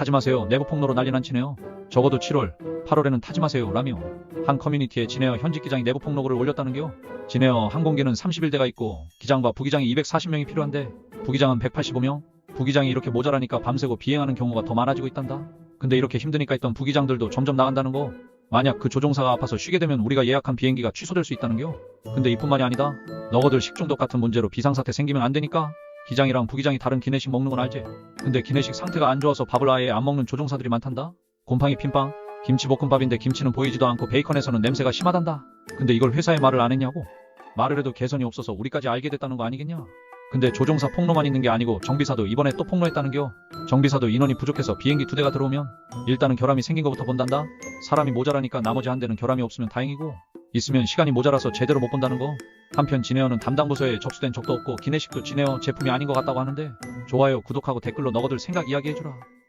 타지 마세요. 내부 폭로로 난리 난 치네요. 적어도 7월, 8월에는 타지 마세요. 라며 한 커뮤니티에 진에어 현직 기장이 내부 폭로글을 올렸다는겨. 진에어 항공기는 31대가 있고 기장과 부기장이 240명이 필요한데 부기장은 185명? 부기장이 이렇게 모자라니까 밤새고 비행하는 경우가 더 많아지고 있단다. 근데 이렇게 힘드니까 있던 부기장들도 점점 나간다는 거. 만약 그 조종사가 아파서 쉬게 되면 우리가 예약한 비행기가 취소될 수 있다는겨. 근데 이뿐만이 아니다. 너거들 식중독 같은 문제로 비상사태 생기면 안 되니까 기장이랑 부기장이 다른 기내식 먹는 건 알지? 근데 기내식 상태가 안 좋아서 밥을 아예 안 먹는 조종사들이 많단다? 곰팡이 핀빵? 김치볶음밥인데 김치는 보이지도 않고 베이컨에서는 냄새가 심하단다? 근데 이걸 회사에 말을 안 했냐고? 말을 해도 개선이 없어서 우리까지 알게 됐다는 거 아니겠냐? 근데 조종사 폭로만 있는 게 아니고 정비사도 이번에 또 폭로했다는겨? 정비사도 인원이 부족해서 비행기 두 대가 들어오면 일단은 결함이 생긴 것부터 본단다? 사람이 모자라니까 나머지 한 대는 결함이 없으면 다행이고 있으면 시간이 모자라서 제대로 못 본다는 거. 한편 진에어는 담당 부서에 접수된 적도 없고 기내식도 진에어 제품이 아닌 것 같다고 하는데 좋아요, 구독하고 댓글로 너거들 생각 이야기해주라.